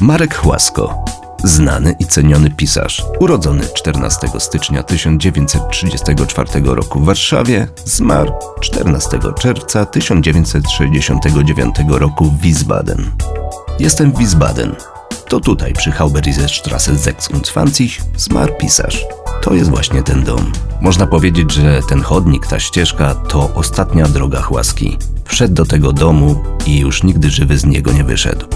Marek Chłasko, znany i ceniony pisarz, urodzony 14 stycznia 1934 roku w Warszawie, zmarł 14 czerwca 1969 roku w Wiesbaden. Jestem w Wiesbaden. To tutaj przy Hauberizestrasse 26 zmarł pisarz. To jest właśnie ten dom. Można powiedzieć, że ten chodnik, ta ścieżka to ostatnia droga Chłaski. Wszedł do tego domu i już nigdy żywy z niego nie wyszedł.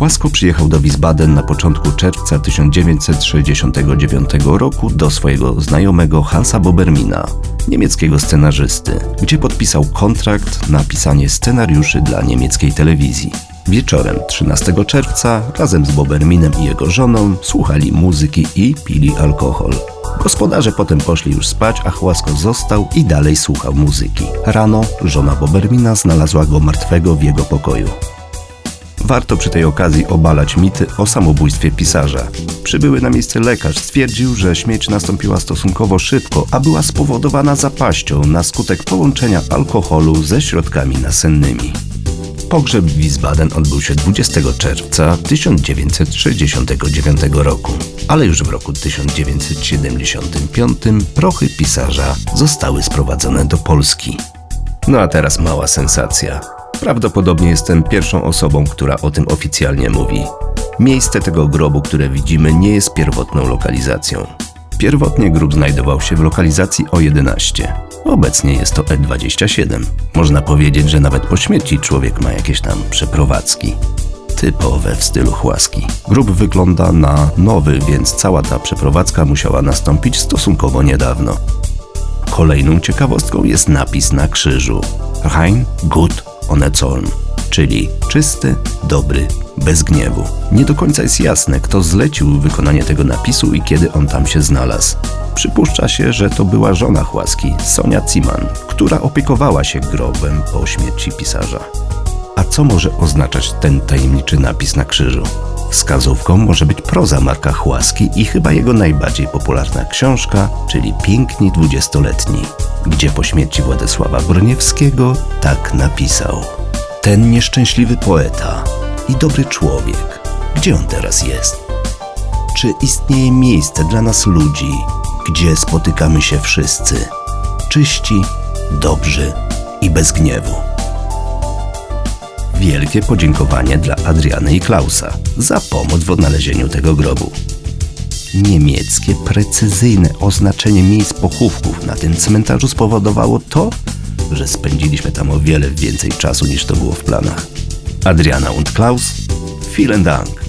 Łasko przyjechał do Wiesbaden na początku czerwca 1969 roku do swojego znajomego Hansa Bobermina, niemieckiego scenarzysty, gdzie podpisał kontrakt na pisanie scenariuszy dla niemieckiej telewizji. Wieczorem 13 czerwca razem z Boberminem i jego żoną słuchali muzyki i pili alkohol. Gospodarze potem poszli już spać, a Chłasko został i dalej słuchał muzyki. Rano żona Bobermina znalazła go martwego w jego pokoju. Warto przy tej okazji obalać mity o samobójstwie pisarza. Przybyły na miejsce lekarz stwierdził, że śmierć nastąpiła stosunkowo szybko, a była spowodowana zapaścią na skutek połączenia alkoholu ze środkami nasennymi. Pogrzeb w Wiesbaden odbył się 20 czerwca 1969 roku, ale już w roku 1975 prochy pisarza zostały sprowadzone do Polski. No a teraz mała sensacja. Prawdopodobnie jestem pierwszą osobą, która o tym oficjalnie mówi. Miejsce tego grobu, które widzimy, nie jest pierwotną lokalizacją. Pierwotnie grób znajdował się w lokalizacji O11. Obecnie jest to E27. Można powiedzieć, że nawet po śmierci człowiek ma jakieś tam przeprowadzki. Typowe w stylu chłaski. Grób wygląda na nowy, więc cała ta przeprowadzka musiała nastąpić stosunkowo niedawno. Kolejną ciekawostką jest napis na krzyżu. Rein, gut, Zorn, czyli czysty, dobry, bez gniewu. Nie do końca jest jasne, kto zlecił wykonanie tego napisu i kiedy on tam się znalazł. Przypuszcza się, że to była żona Chłaski, Sonia Ciman, która opiekowała się grobem po śmierci pisarza. A co może oznaczać ten tajemniczy napis na krzyżu? Wskazówką może być proza Marka Chłaski i chyba jego najbardziej popularna książka, czyli Piękni dwudziestoletni, gdzie po śmierci Władysława Broniewskiego tak napisał. Ten nieszczęśliwy poeta i dobry człowiek, gdzie on teraz jest? Czy istnieje miejsce dla nas ludzi, gdzie spotykamy się wszyscy, czyści, dobrzy i bez gniewu? Wielkie podziękowanie dla Adriany i Klausa za pomoc w odnalezieniu tego grobu. Niemieckie precyzyjne oznaczenie miejsc pochówków na tym cmentarzu spowodowało to, że spędziliśmy tam o wiele więcej czasu niż to było w planach. Adriana und Klaus, vielen Dank.